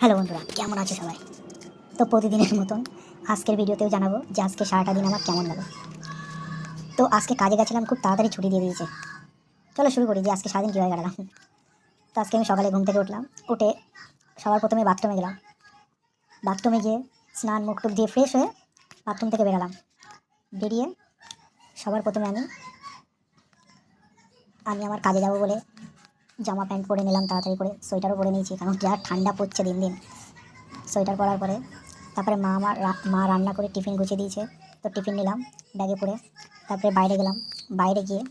Hello বন্ধুরা, কেমন আছে সবাই? তো প্রতিদিনের মতন আজকের ভিডিওতেও জানাব যে আজকে সারাটা দিন আমার কেমন গেল। তো আজকে কাজে গেছিলাম, খুব তাড়াতাড়ি ছুটি দিয়ে দিয়েছে। চলো শুরু করি যে আজকে সারাদিন কীভাবে কাটালাম। তো আজকে আমি সকালে ঘুম থেকে উঠলাম, উঠে সবার প্রথমে বাথরুমে গেলাম। বাথরুমে গিয়ে স্নান মুখ টুক দিয়ে ফ্রেশ হয়ে বাথরুম থেকে বেরালাম। বেরিয়ে সবার প্রথমে আমি আমি আমার কাজে যাব বলে জামা প্যান্ট পরে নিলাম তাড়াতাড়ি করে, সোয়েটারও পরে নিয়েছি, কারণ যা ঠান্ডা পড়ছে দিন দিন। সোয়েটার পরার পরে, তারপরে মা আমার মা রান্না করে টিফিন গুছিয়ে দিয়েছে, তো টিফিন নিলাম, ব্যাগে পরে, তারপরে বাইরে গেলাম, বাইরে গিয়ে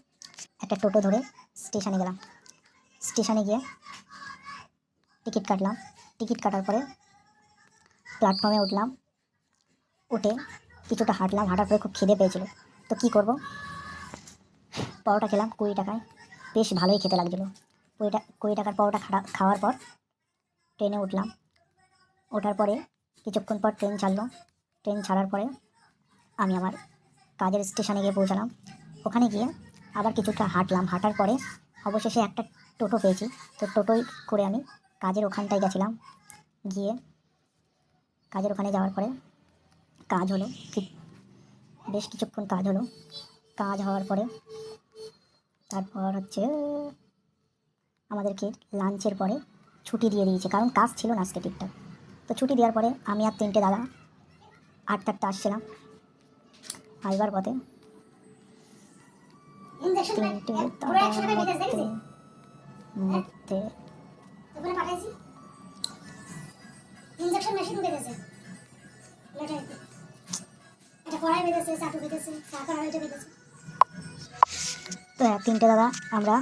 একটা টোটো ধরে স্টেশনে গেলাম। স্টেশনে গিয়ে টিকিট কাটলাম, টিকিট কাটার পরে প্ল্যাটফর্মে উঠলাম, উঠে কিছুটা হাঁটলাম, হাঁটার পরে খুব খিদে পেয়েছিল। তো কী করব? পরোটা খেলাম কুড়ি টাকায়, বেশ ভালোই খেতে লাগছিল। কুড়ি টাকা, কুড়ি টাকার পরোটা খাওয়া খাওয়ার পর ট্রেনে উঠলাম। ওঠার পরে কিছুক্ষণ পর ট্রেন ছাড়লো। ট্রেন ছাড়ার পরে আমি আমার কাজের স্টেশনে গিয়ে পৌঁছালাম। ওখানে গিয়ে আবার কিছুটা হাঁটলাম। হাঁটার পরে অবশেষে একটা টোটো পেয়েছি। তো টোটোই করে আমি কাজের ওখানটায় গেছিলাম। গিয়ে কাজের ওখানে যাওয়ার পরে কাজ হলো বেশ কিছুক্ষণ কাজ হলো। কাজ হওয়ার পরে তারপর হচ্ছে আমাদেরকে লাঞ্চের পরে ছুটি দিয়ে দিয়েছে। কারণ কাজ ছিল না আজকে ঠিকঠাক তো ছুটি দেওয়ার পরে আমি আর তিনটে দাদা আটটা আটটা আসছিলাম। আসবার পথে। তিনটে দাদার মধ্যে মধ্যে ওখানে পাঠাইছি। ইনজেকশন মেশিন বেঁধেছে। এটা কড়াই বেঁধেছে চাটু বেঁধেছে চা করা বেঁধেছে। তো হ্যাঁ তিনটে দাদা আমরা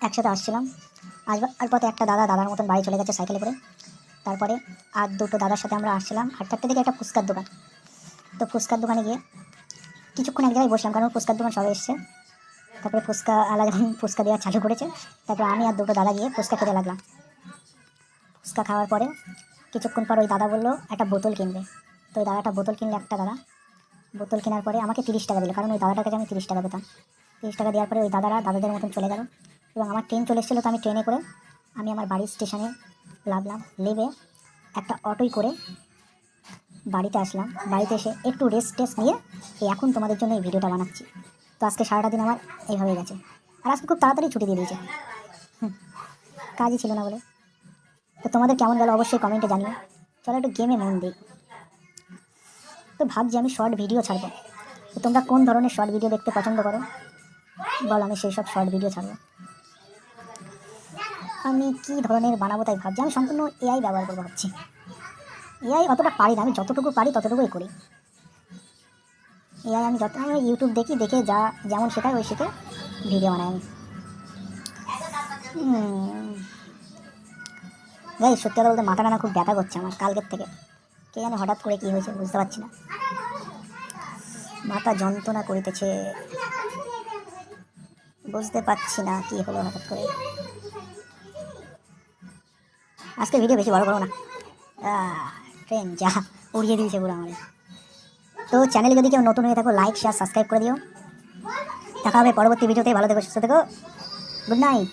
একসাথে আসছিলাম। আসবার পথে একটা দাদা দাদার মতন বাড়ি চলে গেছে সাইকেলে করে। তারপরে আর দুটো দাদার সাথে আমরা আসছিলাম চারটে থেকে একটা ফুচকার দোকান। তো ফুচকার দোকানে গিয়ে কিছুক্ষণ এক জায়গায় বসলাম, কারণ ফুচকার দোকান সবাই এসছে। তারপরে ফুচকা আলাদা যখন ফুচকা দেওয়া চালু করেছে, তারপরে আমি আর দুটো দাদা গিয়ে ফুচকা খেতে লাগলাম। ফুচকা খাওয়ার পরে কিছুক্ষণ পর ওই দাদা বলল, একটা বোতল কিনবে। তো ওই দাদাটা বোতল কিনলে একটা দাদা। বোতল কেনার পরে আমাকে তিরিশ টাকা দিল, কারণ ওই দাদাটার কাছে আমি তিরিশ টাকা পেতাম। তিরিশ টাকা দেওয়ার পরে ওই দাদারা দাদাদের মতন চলে গেল। এবং আমার ট্রেন চলে এসেছিল তো আমি ট্রেনে করে আমি আমার বাড়ির স্টেশনে নামলাম নেবে একটা অটোই করে বাড়িতে আসলাম। বাড়িতে এসে একটু রেস্ট টেস্ট নিয়ে এই এখন তোমাদের জন্য এই ভিডিওটা বানাচ্ছি। তো আজকে সারাটা দিন আমার এইভাবেই গেছে। আর আজকে খুব তাড়াতাড়ি ছুটি দিয়ে দিয়েছে। কাজই ছিল না বলে। তো তোমাদের কেমন গেল অবশ্যই কমেন্টে জানিও। চলো একটু গেমে মন দিই। তো ভাবছি আমি শর্ট ভিডিও ছাড়বো। তো তোমরা কোন ধরনের শর্ট ভিডিও দেখতে পছন্দ করো? বল আমি সেই সব শর্ট ভিডিও ছাড়বো। আমি কি ধরনের বানাবো তাই ভাবছি। আমি সম্পূর্ণ এআই ব্যবহার করব ভাবছি। এআই অতটা পারি না, আমি যতটুকু পারি ততটুকুই করি। এআই আমি যত আমি ইউটিউব দেখি, দেখে যা যেমন শেখায় ওই শিখে ভিডিও বানাই আমি। গাই সত্যি কথা বলতে মাথা না খুব ব্যথা করছে আমার কালকের থেকে। কে জানে হঠাৎ করে কী হয়েছে বুঝতে পারছি না। মাথা যন্ত্রণা করিতেছে। বুঝতে পারছি না কি হলো হঠাৎ করে। আজকে ভিডিও বেশি বড় করো না। ট্রেন যা উড়িয়ে দিয়েছে পুরো আমাদের। তো চ্যানেলে যদি কেউ নতুন হয়ে থাকো লাইক শেয়ার সাবস্ক্রাইব করে দিও। দেখা হবে পরবর্তী ভিডিওতে ভালো থেকো, সুস্থ থেকো। Good night